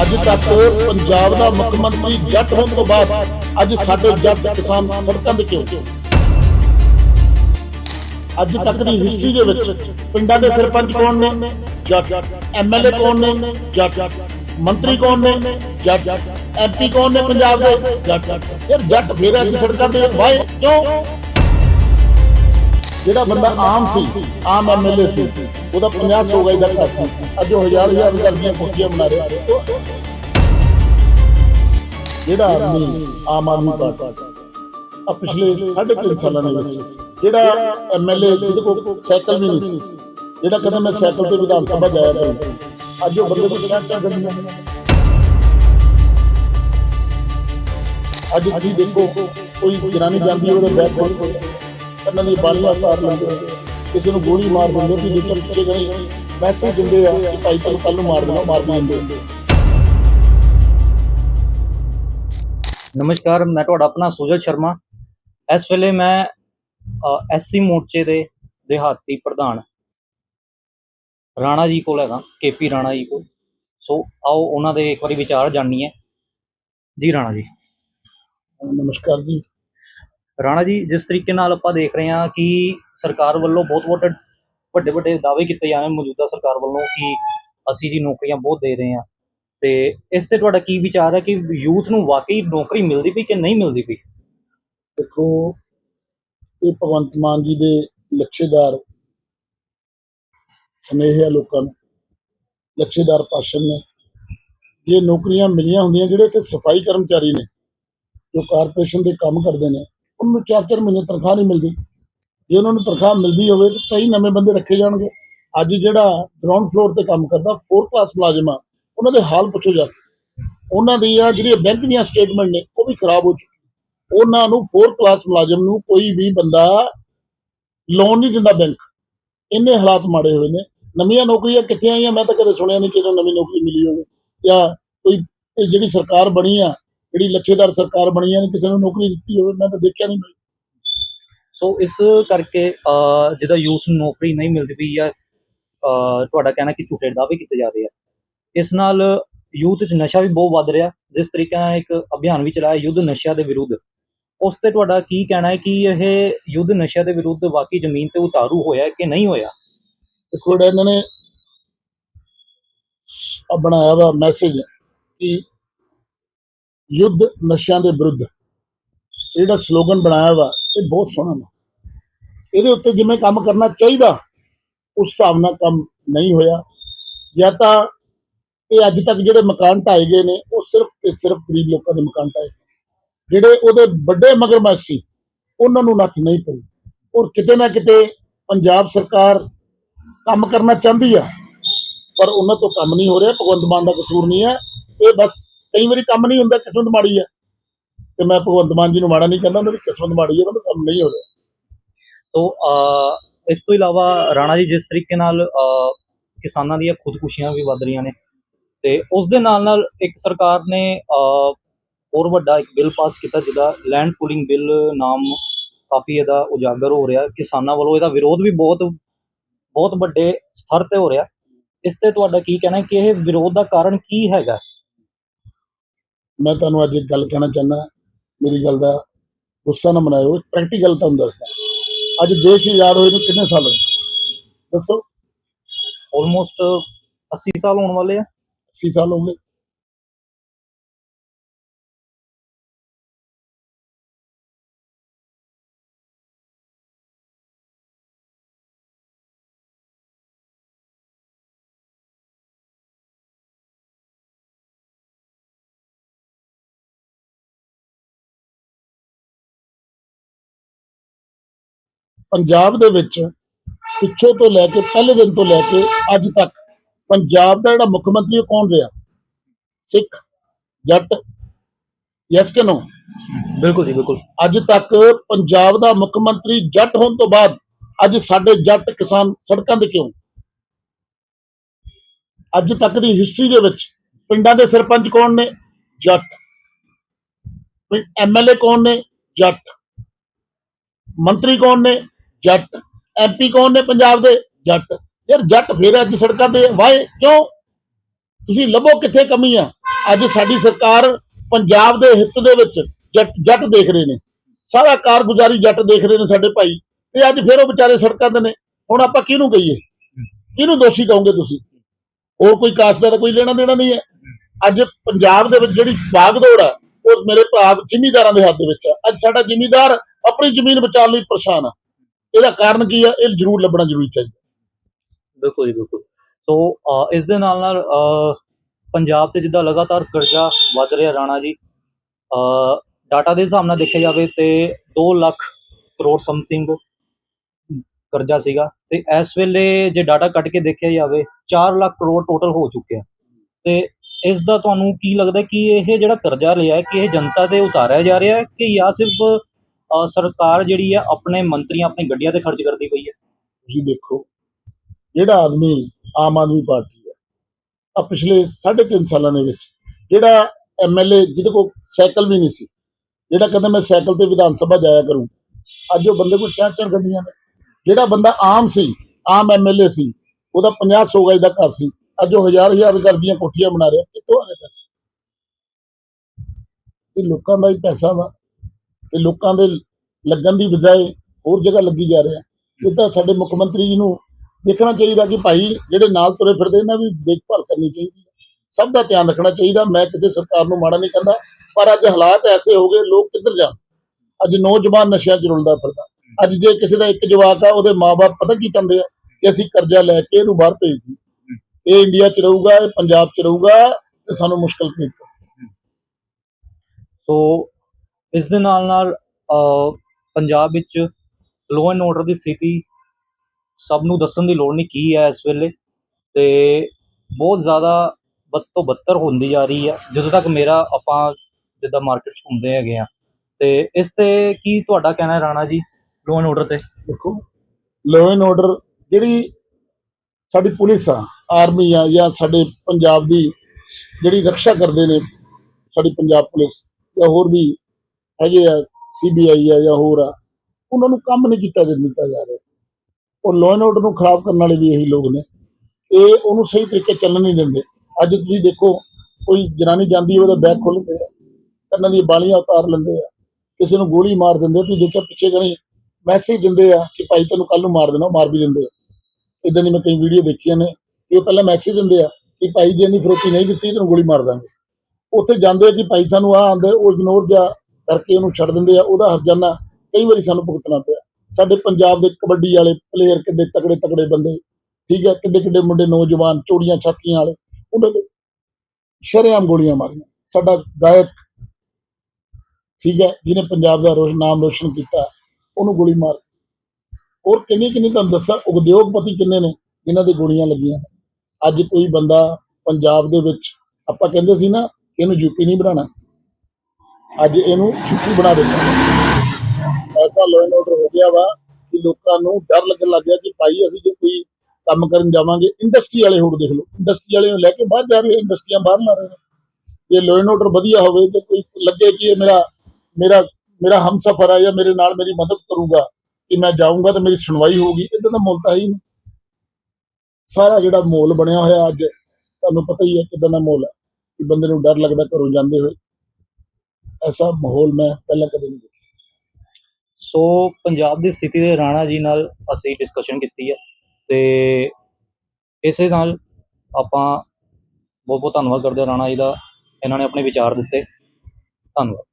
ਅੱਜ ਤੱਕ ਪੰਜਾਬ ਦਾ ਮੁੱਖ ਮੰਤਰੀ ਜੱਟ ਹੋਣ ਤੋਂ ਬਾਅਦ ਅੱਜ ਸਾਡੇ ਜੱਟ ਕਿਸਾਨ ਸੜਕਾਂ ਤੇ ਕਿਉਂ? ਅੱਜ ਤੱਕ ਦੀ ਹਿਸਟਰੀ ਦੇ ਵਿੱਚ ਪਿੰਡਾਂ ਦੇ ਸਰਪੰਚ ਕੌਣ ਨੇ? ਜੱਟ। ਐਮਐਲਏ ਕੌਣ ਨੇ? ਜੱਟ। ਮੰਤਰੀ ਕੌਣ ਨੇ? ਜੱਟ। ਐਮਪੀ ਕੌਣ ਨੇ ਪੰਜਾਬ ਦੇ? ਜੱਟ। ਯਾਰ ਜੱਟ ਫੇਰ ਅੱਜ ਸੜਕਾਂ ਤੇ ਵਾਏ ਕਿਉਂ? ਜਿਹੜਾ ਬੰਦਾ ਆਮ ਸੀ ਆਮ ਐਮਐਲਏ ਸੀ ਉਹਦਾ 50 ਸੌ ਗਜ ਦਾ ਘਰ ਸੀ। ਅੱਜ ਉਹ ਹਜ਼ਾਰ ਹਜ਼ਾਰ ਘਰ ਦੀਆਂ ਕੋਠੀਆਂ ਬਣਾ ਰਿਹਾ। ਜਿਹੜਾ ਆਦਮੀ ਆਮ ਆਦਮੀ ਪਾਰਟੀ। ਆ ਪਿਛਲੇ 3.5 ਸਾਲਾਂ ਦੇ ਵਿੱਚ ਜਿਹੜਾ ਐਮਐਲਏ ਜਿਹਦੇ ਕੋਲ ਸਾਈਕਲ ਵੀ ਨਹੀਂ ਸੀ। ਜਿਹੜਾ ਕਹਿੰਦਾ ਮੈਂ ਸਾਈਕਲ ਤੇ ਵਿਧਾਨ ਸਭਾ ਜਾਇਆ ਕਰਾਂ। ਅੱਜ ਉਹ ਬੰਦੇ ਕੋਲ ਚਾਰ ਚਾਰ ਗੱਡੀਆਂ ਅੱਜ ਤੁਸੀਂ ਦੇਖੋ ਕੋਈ ਜਨਾਨੀ ਜਾਂਦੀ ਉਹਦਾ ਬੈਗ ਖੋਲ ਕੰਨਾਂ ਦੀ ਬਾਲੀਆਂ ਉਤਾਰ ਲੈਂਦੇ। ਕਿਸੇ ਨੂੰ ਗੋਲੀ ਮਾਰ ਦਿੰਦੇ ਕਿ ਦੇਖੋ ਪਿੱਛੇ ਗਏ ਮੈਸੇਜ ਦਿੰਦੇ ਆ ਕਿ ਭਾਈ ਤੈਨੂੰ ਕੱਲ ਨੂੰ ਮਾਰ ਦੇਣਾ ਮਾਰ ਦਿੰਦੇ ਨਮਸਕਾਰ ਮੈਂ ਤੁਹਾਡਾ ਆਪਣਾ ਸੁਜਲ ਸ਼ਰਮਾ। ਇਸ ਵੇਲੇ ਮੈਂ ਐਸਸੀ ਮੋਰਚੇ ਦੇ ਦਿਹਾਤੀ ਪ੍ਰਧਾਨ ਰਾਣਾ ਜੀ ਕੋਲ ਹੈਗਾ ਕੇਪੀ ਰਾਣਾ ਜੀ ਕੋਲ। ਸੋ ਆਓ ਉਹਨਾਂ ਦੇ ਇੱਕ ਵਾਰੀ ਵਿਚਾਰ ਜਾਣੀਏ। ਜੀ ਰਾਣਾ ਜੀ। ਨਮਸਕਾਰ ਜੀ। ਰਾਣਾ ਜੀ, ਜਿਸ ਤਰੀਕੇ ਨਾਲ ਆਪਾਂ ਦੇਖ ਰਹੇ ਹਾਂ ਕਿ ਸਰਕਾਰ ਵੱਲੋਂ ਬਹੁਤ ਬਹੁਤ ਵੱਡੇ ਵੱਡੇ ਦਾਅਵੇ ਕੀਤੇ ਜਾ ਰਹੇ ਮੌਜੂਦਾ ਸਰਕਾਰ ਵੱਲੋਂ ਕਿ ਅਸੀਂ ਜੀ ਨੌਕਰੀਆਂ ਬਹੁਤ ਦੇ ਰਹੇ ਹਾਂ। ਤੇ ਇਸ ਤੇ ਤੁਹਾਡਾ ਕੀ ਵਿਚਾਰ ਹੈ ਕਿ ਯੂਥ ਨੂੰ ਵਾਕਈ ਨੌਕਰੀ ਮਿਲਦੀ ਪਈ ਕਿ ਨਹੀਂ ਮਿਲਦੀ ਪਈ? ਦੇਖੋ, ਇਹ ਭਗਵੰਤ ਮਾਨ ਜੀ ਦੇ ਲੱਛੇਦਾਰ ਸਨੇਹ ਹੈ ਲੋਕਾਂ ਨੂੰ ਲੱਛੇਦਾਰ ਭਾਸ਼ਣ ਨੇ। ਜੇ ਨੌਕਰੀਆਂ ਮਿਲੀਆਂ ਹੁੰਦੀਆਂ, ਜਿਹੜੇ ਤੇ ਸਫ਼ਾਈ ਕਰਮਚਾਰੀ ਨੇ, ਜੋ ਕਾਰਪੋਰੇਸ਼ਨ ਦੇ ਕੰਮ ਕਰਦੇ ਨੇ ਉਹਨਾਂ ਚਾਰ ਚਾਰ ਮਹੀਨੇ ਤਨਖਾਹ ਨਹੀਂ ਮਿਲਦੀ। ਜੇ ਉਹਨਾਂ ਨੂੰ ਤਨਖਾਹ ਮਿਲਦੀ ਹੋਵੇ ਤਾਂ ਕਈ ਨਵੇਂ ਬੰਦੇ ਰੱਖੇ ਜਾਣਗੇ। ਅੱਜ ਜਿਹੜਾ ਗਰਾਊਂਡ ਫਲੋਰ ਤੇ ਕੰਮ ਕਰਦਾ 4 ਕਲਾਸ ਮੁਲਾਜ਼ਮ ਆ, ਉਹਨਾਂ ਦੇ ਹਾਲ ਪੁੱਛੋ ਜਾ ਕੇ। ਉਹਨਾਂ ਦੀਆਂ ਜਿਹੜੀਆਂ ਬੈਂਕ ਦੀਆਂ ਸਟੇਟਮੈਂਟ ਨੇ, ਉਹ ਵੀ ਖਰਾਬ ਹੋ ਚੁੱਕੀ ਉਹਨਾਂ ਨੂੰ 4 ਕਲਾਸ ਮੁਲਾਜ਼ਮ ਨੂੰ ਕੋਈ ਵੀ ਬੰਦਾ ਲੋਨ ਨਹੀਂ ਦਿੰਦਾ ਬੈਂਕ। ਇੰਨੇ ਹਾਲਾਤ ਮਾੜੇ ਹੋਏ ਨੇ। ਨਵੀਆਂ ਨੌਕਰੀਆਂ ਕਿੱਥੇ ਆਈਆਂ? ਮੈਂ ਤਾਂ ਕਦੇ ਸੁਣਿਆ ਨਹੀਂ ਕਿ ਇਹਨਾਂ ਨਵੀਂ ਨੌਕਰੀ ਮਿਲੀ ਹੋਵੇ। ਜਾਂ ਕੋਈ ਜਿਹੜੀ ਸਰਕਾਰ ਬਣੀ ਆ ਜਿਹੜੀ ਲੱਛੇਦਾਰ ਸਰਕਾਰ ਬਣੀ ਨੇ ਕਿਸੇ ਨੂੰ ਨੌਕਰੀ ਦਿੱਤੀ ਹੋਵੇ ਮੈਂ ਤਾਂ ਦੇਖਿਆ ਨਹੀਂ ਬਈ ਸੋ ਇਸ ਕਰਕੇ ਜਿਹਦਾ ਯੂਥ ਨੂੰ ਨੌਕਰੀ ਨਹੀਂ ਮਿਲਦੀ ਪਈ ਆ ਤੁਹਾਡਾ ਕਹਿਣਾ ਕਿ ਝੂਠੇ ਦਾਅਵੇ ਕੀਤੇ ਜਾ ਰਹੇ ਆ। ਇਸ ਨਾਲ ਯੂਥ 'ਚ ਨਸ਼ਾ ਵੀ ਬਹੁਤ ਵੱਧ ਰਿਹਾ। ਜਿਸ ਤਰੀਕੇ ਨਾਲ ਇੱਕ ਅਭਿਆਨ ਵੀ ਚਲਾਇਆ ਯੁੱਧ ਨਸ਼ਿਆਂ ਦੇ ਵਿਰੁੱਧ। ਉਸ ਤੇ ਤੁਹਾਡਾ ਕੀ ਕਹਿਣਾ ਹੈ ਕਿ ਇਹ ਯੁੱਧ ਨਸ਼ਿਆਂ ਦੇ ਵਿਰੁੱਧ ਵਾਕਈ ਜ਼ਮੀਨ ਤੇ ਉਤਾਰੂ ਹੋਇਆ ਕਿ ਨਹੀਂ ਹੋਇਆ? ਜਿਹੜਾ ਇਹਨਾਂ ਨੇ ਆ ਬਣਾਇਆ ਵਾ ਮੈਸੇਜ ਕਿ ਯੁੱਧ ਨਸ਼ਿਆਂ ਦੇ ਵਿਰੁੱਧ। ਜਿਹੜਾ ਸਲੋਗਨ ਬਣਾਇਆ ਵਾ, ਇਹ ਬਹੁਤ ਸੋਹਣਾ ਵਾ। ਇਹਦੇ ਉੱਤੇ ਜਿਵੇਂ ਕੰਮ ਕਰਨਾ ਚਾਹੀਦਾ, ਉਸ ਹਿਸਾਬ ਨਾਲ ਕੰਮ ਨਹੀਂ ਹੋਇਆ। ਜਾਂ ਤਾਂ ਇਹ ਅੱਜ ਤੱਕ ਜਿਹੜੇ ਮਕਾਨ ਢਾਏ ਗਏ ਨੇ, ਉਹ ਸਿਰਫ ਤੇ ਸਿਰਫ ਗਰੀਬ ਲੋਕਾਂ ਦੇ ਮਕਾਨ ਢਾਏ ਜਿਹੜੇ ਉਹਦੇ ਵੱਡੇ ਮਗਰਮੱਛ ਸੀ, ਉਹਨਾਂ ਨੂੰ ਨੱਥ ਨਹੀਂ ਪਈ। ਔਰ ਕਿਤੇ ਨਾ ਕਿਤੇ ਪੰਜਾਬ ਸਰਕਾਰ ਕੰਮ ਕਰਨਾ ਚਾਹੁੰਦੀ ਆ, ਪਰ ਉਹਨਾਂ ਤੋਂ ਕੰਮ ਨਹੀਂ ਹੋ ਰਿਹਾ, ਭਗਵੰਤ ਮਾਨ ਦਾ ਕਸੂਰ ਨਹੀਂ ਹੈ। ਇਹ ਬਸ ਕਈ ਵਾਰੀ ਕੰਮ ਨਹੀਂ ਹੁੰਦਾ, ਕਿਸਮਤ ਮਾੜੀ ਹੈ ਤੇ ਮੈਂ ਭਗਵੰਤ ਮਾਨ ਜੀ ਨੂੰ ਮਾੜਾ ਨਹੀਂ ਕਹਿੰਦਾ, ਉਹਨਾਂ ਦੀ ਕਿਸਮਤ ਮਾੜੀ ਹੈ ਉਹਨਾਂ ਦਾ ਕੰਮ ਨਹੀਂ ਹੋ ਰਿਹਾ। ਸੋ ਇਸ ਤੋਂ ਇਲਾਵਾ ਰਾਣਾ ਜੀ ਜਿਸ ਤਰੀਕੇ ਨਾਲ ਕਿਸਾਨਾਂ ਦੀਆਂ ਖੁਦਕੁਸ਼ੀਆਂ ਵੀ ਵੱਧ ਰਹੀਆਂ ਨੇ, ਤੇ ਉਸ ਦੇ ਨਾਲ ਨਾਲ ਇੱਕ ਸਰਕਾਰ ਨੇ ਹੋਰ ਵੱਡਾ ਇੱਕ ਬਿੱਲ ਪਾਸ ਕੀਤਾ, ਜਿਹਦਾ ਲੈਂਡ ਪੂਲਿੰਗ ਬਿੱਲ ਨਾਮ ਕਾਫੀ ਇਹਦਾ ਉਜਾਗਰ ਹੋ ਰਿਹਾ। ਕਿਸਾਨਾਂ ਵੱਲੋਂ ਇਹਦਾ ਵਿਰੋਧ ਵੀ ਬਹੁਤ ਬਹੁਤ ਵੱਡੇ ਸਤਰ ਤੇ ਹੋ ਰਿਹਾ। ਇਸ ਤੇ ਤੁਹਾਡਾ ਕੀ ਕਹਿਣਾ ਕਿ ਇਹ ਵਿਰੋਧ ਦਾ ਕਾਰਨ ਕੀ ਹੈਗਾ? ਮੈਂ ਤੁਹਾਨੂੰ ਅੱਜ ਇੱਕ ਗੱਲ ਕਹਿਣਾ ਚਾਹੁੰਦਾ ਮੇਰੀ ਗੱਲ ਦਾ ਗੁੱਸਾ ਨਾ ਮਨਾਇਓ ਪ੍ਰੈਕਟੀਕਲ ਤੁਹਾਨੂੰ ਦੱਸਦਾ ਅੱਜ ਦੇਸ਼ ਆਜ਼ਾਦ ਹੋਏ ਨੂੰ ਕਿੰਨੇ ਸਾਲ ਹੋਏ? ਦੱਸੋ। ਆਲਮੋਸਟ 80 ਸਾਲ ਹੋਣ ਵਾਲੇ ਆ। 80 ਸਾਲ ਹੋ ਗਏ। ਪੰਜਾਬ ਦੇ ਵਿੱਚ ਪਿੱਛੋਂ ਤੋਂ ਲੈ ਕੇ ਪਹਿਲੇ ਦਿਨ ਤੋਂ ਲੈ ਕੇ ਅੱਜ ਤੱਕ ਪੰਜਾਬ ਦਾ ਜਿਹੜਾ ਮੁੱਖ ਮੰਤਰੀ ਉਹ ਕੌਣ ਰਿਹਾ? ਸਿੱਖ ਜੱਟ ਯੈਸ ਕਿ ਨੋ ਬਿਲਕੁਲ ਜੀ ਬਿਲਕੁਲ। ਅੱਜ ਤੱਕ ਪੰਜਾਬ ਦਾ ਮੁੱਖ ਮੰਤਰੀ ਜੱਟ ਹੋਣ ਤੋਂ ਬਾਅਦ ਅੱਜ ਸਾਡੇ ਜੱਟ ਕਿਸਾਨ ਸੜਕਾਂ ਤੇ ਕਿਉਂ? ਅੱਜ ਤੱਕ ਦੀ ਹਿਸਟਰੀ ਦੇ ਵਿੱਚ ਪਿੰਡਾਂ ਦੇ ਸਰਪੰਚ ਕੌਣ ਨੇ? ਜੱਟ। ਐਮਐਲਏ ਕੌਣ ਨੇ? ਜੱਟ। ਮੰਤਰੀ ਕੌਣ ਨੇ? ਜੱਟ। ਐਮਪੀ ਕੌਣ ਨੇ ਪੰਜਾਬ ਦੇ? ਜੱਟ। ਯਾਰ ਜੱਟ ਫੇਰ ਅੱਜ ਸੜਕਾਂ ਤੇ ਵਾਏ ਕਿਉਂ? ਤੁਸੀਂ ਲੱਭੋ ਕਿੱਥੇ ਕਮੀ ਆ। ਅੱਜ ਸਾਡੀ ਸਰਕਾਰ ਪੰਜਾਬ ਦੇ ਹਿੱਤ ਦੇ ਵਿੱਚ ਜੱਟ ਦੇਖ ਰਹੇ ਨੇ। ਸਾਰਾ ਕਾਰਗੁਜ਼ਾਰੀ ਜੱਟ ਦੇਖ ਰਹੇ ਨੇ ਸਾਡੇ ਭਾਈ। ਤੇ ਅੱਜ ਫਿਰ ਉਹ ਵਿਚਾਰੇ ਸੜਕਾਂ ਤੇ ਨੇ। ਹੁਣ ਆਪਾਂ ਕਿਹਨੂੰ ਕਹੀਏ? ਕਿਹਨੂੰ ਦੋਸ਼ੀ ਕਹੋਗੇ ਤੁਸੀਂ? ਹੋਰ ਕੋਈ ਕਾਸਟ ਦਾ ਕੋਈ ਲੈਣਾ ਦੇਣਾ ਨਹੀਂ ਹੈ। ਅੱਜ ਪੰਜਾਬ ਦੇ ਵਿੱਚ ਜਿਹੜੀ ਬਾਗਦੌੜ ਆ, ਉਹ ਮੇਰੇ ਭਰਾ ਜ਼ਿਮੀਦਾਰਾਂ ਦੇ ਹੱਥ ਦੇ ਵਿੱਚ ਆ। ਅੱਜ ਸਾਡਾ ਜ਼ਿਮੀਦਾਰ ਆਪਣੀ ਜ਼ਮੀਨ ਬਚਾਉਣ ਲਈ ਪਰੇਸ਼ਾਨ ਆ। ਇਹਦਾ ਕਾਰਨ ਕੀ ਹੈ ਇਹ ਜ਼ਰੂਰ ਲੱਭਣਾ ਜ਼ਰੂਰੀ ਚਾਹੀਦਾ। ਬਿਲਕੁਲ ਜੀ ਬਿਲਕੁਲ। ਸੋ ਅ, ਇਸ ਦੇ ਨਾਲ ਨਾਲ ਅ, ਪੰਜਾਬ ਤੇ ਜਿੱਦਾਂ ਲਗਾਤਾਰ ਕਰਜ਼ਾ ਵੱਧ ਰਿਹਾ ਰਾਣਾ ਜੀ ਡਾਟਾ ਦੇ ਹਿਸਾਬ ਨਾਲ ਦੇਖਿਆ ਜਾਵੇ ਤੇ 2 ਲੱਖ ਕਰੋੜ ਸਮਥਿੰਗ ਕਰਜ਼ਾ ਸੀਗਾ ਤੇ ਇਸ ਵੇਲੇ ਜੇ ਡਾਟਾ ਕੱਟ ਕੇ ਦੇਖਿਆ ਜਾਵੇ 4 ਲੱਖ ਕਰੋੜ ਟੋਟਲ ਹੋ ਚੁੱਕਿਆ। ਤੇ ਇਸ ਦਾ ਤੁਹਾਨੂੰ ਕੀ ਲੱਗਦਾ ਕਿ ਇਹ ਜਿਹੜਾ ਕਰਜ਼ਾ ਲਿਆ ਹੈ ਕਿ ਇਹ ਜਨਤਾ ਤੇ ਉਤਾਰਿਆ ਜਾ ਰਿਹਾ ਹੈ ਕਿ ਜਾਂ ਸਿਰਫ ਸਰਕਾਰ ਜਿਹੜੀ ਹੈ ਆਪਣੇ ਮੰਤਰੀਆਂ ਆਪਣੀ ਗੱਡੀਆਂ ਤੇ ਖਰਚ ਕਰਦੀ ਪਈ ਹੈ ਤੁਸੀਂ ਦੇਖੋ, ਜਿਹੜਾ ਆਦਮੀ ਆਮ ਆਦਮੀ ਪਾਰਟੀ ਹੈ ਆ ਪਿਛਲੇ 3.5 ਸਾਲਾਂ ਦੇ ਵਿੱਚ ਜਿਹੜਾ ਐਮਐਲਏ ਜਿਹਦੇ ਕੋਲ ਸਾਈਕਲ ਵੀ ਨਹੀਂ ਸੀ, ਜਿਹੜਾ ਕਹਿੰਦਾ ਮੈਂ ਸਾਈਕਲ ਤੇ ਵਿਧਾਨ ਸਭਾ ਜਾਇਆ ਕਰੂੰ, ਅੱਜ ਉਹ ਬੰਦੇ ਕੋਲ ਚਾਰ ਚਾਰ ਗੱਡੀਆਂ ਨੇ। ਜਿਹੜਾ ਬੰਦਾ ਆਮ ਸੀ, ਆਮ ਐਮਐਲਏ ਸੀ, ਉਹਦਾ 50 ਸੌ ਗਜ ਦਾ ਘਰ ਸੀ, ਅੱਜ ਉਹ ਹਜ਼ਾਰ ਹਜ਼ਾਰ ਘਰ ਦੀਆਂ ਕੋਠੀਆਂ ਬਣਾ ਰਿਹਾ, ਕਿੱਥੋਂ ਆ ਰਹੇ ਪੈਸੇ? ਇਹ ਲੋਕਾਂ ਦਾ ਹੀ ਪੈਸਾ ਵਾ। ਤੇ ਲੋਕਾਂ ਦੇ ਲੱਗਣ ਦੀ ਬਜਾਏ ਹੋਰ ਜਗ੍ਹਾ ਲੱਗੀ ਜਾ ਰਿਹਾ ਇਹ ਤਾਂ ਸਾਡੇ ਮੁੱਖ ਮੰਤਰੀ ਜੀ ਨੂੰ ਦੇਖਣਾ ਚਾਹੀਦਾ ਕਿ ਭਾਈ ਜਿਹੜੇ ਨਾਲ ਤੁਰੇ ਫਿਰਦੇ ਇਹਨਾਂ ਵੀ ਦੇਖਭਾਲ ਕਰਨੀ ਚਾਹੀਦੀ ਹੈ। ਸਭ ਦਾ ਧਿਆਨ ਰੱਖਣਾ ਚਾਹੀਦਾ। ਮੈਂ ਕਿਸੇ ਸਰਕਾਰ ਨੂੰ ਮਾੜਾ ਨਹੀਂ ਕਹਿੰਦਾ, ਪਰ ਅੱਜ ਹਾਲਾਤ ਐਸੇ ਹੋ ਗਏ, ਲੋਕ ਕਿੱਧਰ ਜਾਣ? ਅੱਜ ਨੌਜਵਾਨ ਨਸ਼ਿਆਂ 'ਚ ਰੁਲਦਾ ਫਿਰਦਾ। ਅੱਜ ਜੇ ਕਿਸੇ ਦਾ ਇੱਕ ਜਵਾਕ ਆ, ਉਹਦੇ ਮਾਪੇ ਪਤਾ ਕੀ ਚਾਹੁੰਦੇ ਆ? ਕਿ ਅਸੀਂ ਕਰਜ਼ਾ ਲੈ ਕੇ ਇਹਨੂੰ ਬਾਹਰ ਭੇਜ ਦਈਏ। ਇਹ ਇੰਡੀਆ 'ਚ ਰਹੂਗਾ, ਇਹ ਪੰਜਾਬ 'ਚ ਰਹੂਗਾ, ਤੇ ਸਾਨੂੰ ਮੁਸ਼ਕਲ ਕ੍ਰੀਏਟ ਸੋ ਇਸ ਦੇ ਨਾਲ ਨਾਲ ਪੰਜਾਬ ਵਿੱਚ ਲਾਅ ਐਂਡ ਆਰਡਰ ਦੀ ਸਥਿਤੀ ਸਭ ਨੂੰ ਦੱਸਣ ਦੀ ਲੋੜ ਨਹੀਂ ਕੀ ਹੈ ਇਸ ਵੇਲੇ ਤੇ ਬਹੁਤ ਜ਼ਿਆਦਾ ਬਦ ਤੋਂ ਬਦਤਰ ਹੁੰਦੀ ਜਾ ਰਹੀ ਹੈ। ਜਦੋਂ ਤੱਕ ਮੇਰਾ ਆਪਾਂ ਜਿੱਦਾਂ ਮਾਰਕੀਟ 'ਚ ਘੁੰਮਦੇ ਹੈਗੇ ਆ ਤੇ ਇਸ ਤੇ ਕੀ ਤੁਹਾਡਾ ਕਹਿਣਾ ਹੈ Rana ji law and order ਤੇ? ਦੇਖੋ ਲਾਅ ਐਂਡ ਆਰਡਰ ਜਿਹੜੀ ਸਾਡੀ ਪੁਲਿਸ ਆ ਆਰਮੀ ਆ ਜਾਂ ਸਾਡੇ ਪੰਜਾਬ ਦੀ ਜਿਹੜੀ ਰੱਖਿਆ ਕਰਦੇ ਨੇ ਸਾਡੀ ਪੰਜਾਬ ਪੁਲਿਸ ਜਾਂ ਹੋਰ ਵੀ ਹੈਗੇ ਆ ਸੀਬੀਆਈ ਆ ਜਾਂ ਹੋਰ ਆ, ਉਹਨਾਂ ਨੂੰ ਕੰਮ ਨਹੀਂ ਕੀਤਾ ਜਾ- ਦਿੱਤਾ ਜਾ ਰਿਹਾ। ਉਹ ਲਾਅ ਐਂਡ ਆਰਡਰ ਨੂੰ ਖਰਾਬ ਕਰਨ ਵਾਲੇ ਵੀ ਇਹੀ ਲੋਕ ਨੇ। ਇਹ ਉਹਨੂੰ ਸਹੀ ਤਰੀਕੇ ਚੱਲਣ ਨਹੀਂ ਦਿੰਦੇ। ਅੱਜ ਤੁਸੀਂ ਦੇਖੋ, ਕੋਈ ਜਨਾਨੀ ਜਾਂਦੀ ਹੈ ਉਹਦਾ ਬੈਗ ਖੋਲ੍ਹਦੇ ਆ, ਕੰਨਾਂ ਦੀਆਂ ਬਾਲੀਆਂ ਉਤਾਰ ਲੈਂਦੇ ਆ, ਕਿਸੇ ਨੂੰ ਗੋਲੀ ਮਾਰ ਦਿੰਦੇ ਤੁਸੀਂ ਦੇਖਿਆ ਪਿੱਛੇ ਗਣੀ ਮੈਸੇਜ ਦਿੰਦੇ ਆ ਕਿ ਭਾਈ ਤੈਨੂੰ ਕੱਲ ਨੂੰ ਮਾਰ ਦੇਣਾ ਮਾਰ ਵੀ ਦਿੰਦੇ ਆ। ਇਦਾਂ ਦੀ ਮੈਂ ਕਈ ਵੀਡੀਓ ਦੇਖੀਆਂ ਨੇ ਕਿ ਉਹ ਪਹਿਲਾਂ ਮੈਸੇਜ ਦਿੰਦੇ ਆ ਕਿ ਭਾਈ ਜੇ ਨਹੀਂ ਫਰੋਤੀ ਨਹੀਂ ਦਿੱਤੀ ਤੈਨੂੰ ਗੋਲੀ ਮਾਰ ਦਾਂਗੇ। ਉੱਥੇ ਜਾਂਦੇ ਆ ਕਿ ਭਾਈ ਸਾਨੂੰ ਆਹ ਆਂਦੇ, ਉਹ ਇਗਨੋਰ ਜਾਂ ਕਰਕੇ ਉਹਨੂੰ ਛੱਡ ਦਿੰਦੇ ਆ, ਉਹਦਾ ਹਰਜਾਨਾ ਕਈ ਵਾਰੀ ਸਾਨੂੰ ਭੁਗਤਣਾ ਪਿਆ। ਸਾਡੇ ਪੰਜਾਬ ਦੇ ਕਬੱਡੀ ਵਾਲੇ ਪਲੇਅਰ ਕਿੱਡੇ ਤਕੜੇ ਤਕੜੇ ਬੰਦੇ, ਠੀਕ ਹੈ, ਕਿੱਡੇ ਕਿੱਡੇ ਮੁੰਡੇ ਨੌਜਵਾਨ, ਚੋੜੀਆਂ ਛਾਤੀਆਂ ਵਾਲੇ, ਉਹਨਾਂ ਦੇ ਸ਼ਰੇਆਮ ਗੋਲੀਆਂ ਮਾਰੀਆਂ। ਸਾਡਾ ਗਾਇਕ, ਠੀਕ ਹੈ, ਜਿਹਨੇ ਪੰਜਾਬ ਦਾ ਰੋਸ਼ਨ, ਨਾਮ ਰੋਸ਼ਨ ਕੀਤਾ, ਉਹਨੂੰ ਗੋਲੀ ਮਾਰ ਔਰ ਕਿੰਨੀ ਕਿੰਨੀ ਤੁਹਾਨੂੰ ਦੱਸਾਂ, ਉਦਯੋਗਪਤੀ ਕਿੰਨੇ ਨੇ, ਜਿਨ੍ਹਾਂ ਦੇ ਗੋਲੀਆਂ ਲੱਗੀਆਂ ਅੱਜ ਕੋਈ ਬੰਦਾ ਪੰਜਾਬ ਦੇ ਵਿੱਚ, ਆਪਾਂ ਕਹਿੰਦੇ ਸੀ ਨਾ, ਕਿ ਇਹਨੂੰ ਯੂਪੀ ਨਹੀਂ ਬਣਾਉਣਾ। ਅੱਜ ਇਹਨੂੰ ਯੂਪੀ ਬਣਾ ਦਿੱਤਾ। ਐਸਾ ਲਾਅ ਐਂਡ ਆਰਡਰ ਹੋ ਗਿਆ ਵਾ ਕਿ ਲੋਕਾਂ ਨੂੰ ਡਰ ਲੱਗਣ ਲੱਗ ਗਿਆ ਕਿ ਭਾਈ ਅਸੀਂ ਜੇ ਕੋਈ ਕੰਮ ਕਰਨ ਜਾਵਾਂਗੇ ਇੰਡਸਟਰੀ ਵਾਲੇ ਹੋਰ ਦੇਖ ਲਓ। ਇੰਡਸਟਰੀ ਵਾਲੇ ਨੂੰ ਲੈ ਕੇ ਬਾਹਰ ਜਾ ਰਹੇ ਇੰਡਸਟਰੀਆਂ ਬਾਹਰ ਲਾ ਰਹੇ ਨੇ ਜੇ ਲਾਅ ਐਂਡ ਆਰਡਰ ਵਧੀਆ ਹੋਵੇ ਤੇ ਕੋਈ ਲੱਗੇ ਕਿ ਇਹ ਮੇਰਾ ਮੇਰਾ ਮੇਰਾ ਹਮਸਫਰ ਆ ਜਾਂ ਮੇਰੇ ਨਾਲ ਮੇਰੀ ਮਦਦ ਕਰੂਗਾ ਕਿ ਮੈਂ ਜਾਊਂਗਾ ਤਾਂ ਮੇਰੀ ਸੁਣਵਾਈ ਹੋਊਗੀ ਇਦਾਂ ਦਾ ਮੁੱਲ ਤਾਂ ਹੈ ਹੀ ਨਹੀਂ। ਸਾਰਾ ਜਿਹੜਾ ਮੋਲ ਬਣਿਆ ਹੋਇਆ ਅੱਜ, ਤੁਹਾਨੂੰ ਪਤਾ ਹੀ ਹੈ ਕਿਦਾਂ ਦਾ ਮੋਲ ਹੈ। ਕਿ ਬੰਦੇ ਨੂੰ ਡਰ ਲੱਗਦਾ ਘਰੋਂ ਜਾਂਦੇ ਹੋਏ। ਐਸਾ ਮਾਹੌਲ ਮੈਂ ਪਹਿਲਾਂ ਕਦੇ ਨਹੀਂ ਦੇਖਿਆ। ਸੋ ਪੰਜਾਬ ਦੀ ਸਥਿਤੀ ਦੇ ਰਾਣਾ ਜੀ ਨਾਲ ਅਸੀਂ ਡਿਸਕਸ਼ਨ ਕੀਤੀ ਹੈ ਤੇ ਇਸੇ ਨਾਲ ਆਪਾਂ ਬਹੁਤ ਬਹੁਤ ਧੰਨਵਾਦ ਕਰਦੇ ਹਾਂ ਰਾਣਾ ਜੀ ਦਾ। ਇਹਨਾਂ ਨੇ ਆਪਣੇ ਵਿਚਾਰ ਦਿੱਤੇ। ਧੰਨਵਾਦ।